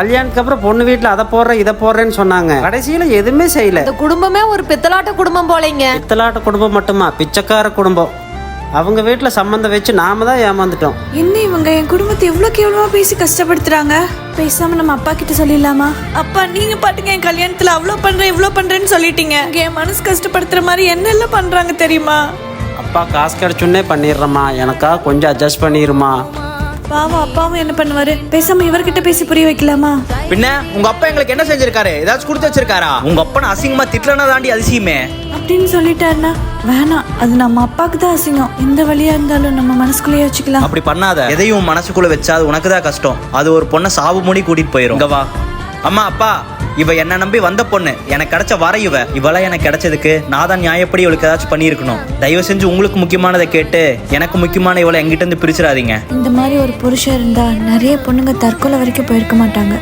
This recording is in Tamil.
கல்யாணத்துக்கு அப்புறம் பொண்ணு வீட்டில் அதை போடுறேன் இதை போடுறேன்னு சொன்னாங்க. கடைசியில் எதுவுமே செய்யல. இந்த குடும்பமே ஒரு பித்தலாட்ட குடும்பம் போலைங்க. பித்தலாட்ட குடும்பம் மட்டுமா? பிச்சைக்கார குடும்பம். அவங்க வீட்டில் சம்மந்தம் வச்சு நாம தான் ஏமாந்துட்டோம். என்ன இவங்க? என் குடும்பத்தை எவ்வளவு கேவலமா பேசி கஷ்டப்படுத்துறாங்க. பேசாம நம்ம அப்பா கிட்ட சொல்லிடலாமா? அப்பா நீங்க பாட்டுங்க என் கல்யாணத்துல அவ்வளவு பண்றேன் இவ்வளவு பண்றேன்னு சொல்லிட்டீங்க. இங்க என் மனசு கஷ்டப்படுத்துற மாதிரி என்னெல்லாம் பண்றாங்க தெரியுமா? அப்பா காசு கிடைச்சுன்னே பண்ணிடுறேம்மா. எனக்கா கொஞ்சம் அட்ஜஸ்ட் பண்ணிடுமா பாவம் அப்பாவும் என்ன பண்ணுவாரு? பேசாம இவர்கிட்ட பேசி புரிய வைக்கலாமா? பின்ன உங்க அப்பா எங்களுக்கு என்ன செஞ்சிருக்காரு? ஏதாச்சும் கொடுத்து வச்சிருக்காரா? உங்க அப்பா அசிங்கமா திட்டலனா தாண்டி அதிசயமே. அப்படின்னு சொல்லிட்டாருன்னா வேணாம். அது நம்ம அப்பாவுக்கு தான் அசிங்கம். எந்த வழியா இருந்தாலும் நம்ம மனசுக்குள்ளேயே வச்சுக்கலாம். அப்படி பண்ணாத. எதையும் மனசுக்குள்ள வச்சா அது உனக்கு தான் கஷ்டம். அது ஒரு பொண்ணை சாவு மூடி கூட்டிட்டு போயிரும். இங்க வா. அம்மா அப்பா. இவ என்ன நம்பி வந்த பொண்ணு. எனக்கு கிடைச்ச வர இவ. இவளா எனக்கு கிடைச்சதுக்கு நான் தான் நியாயப்படி இவளுக்கு ஏதாச்சும் பண்ணியிருக்கணும். தயவு செஞ்சு உங்களுக்கு முக்கியமானதை கேட்டு எனக்கு முக்கியமான இவளை எங்கிட்ட இருந்து பிரிச்சிடாதீங்க. இந்த மாதிரி ஒரு புருஷன் இருந்தா நிறைய பொண்ணுங்க தற்கொலை வரைக்கும் போயிருக்க மாட்டாங்க.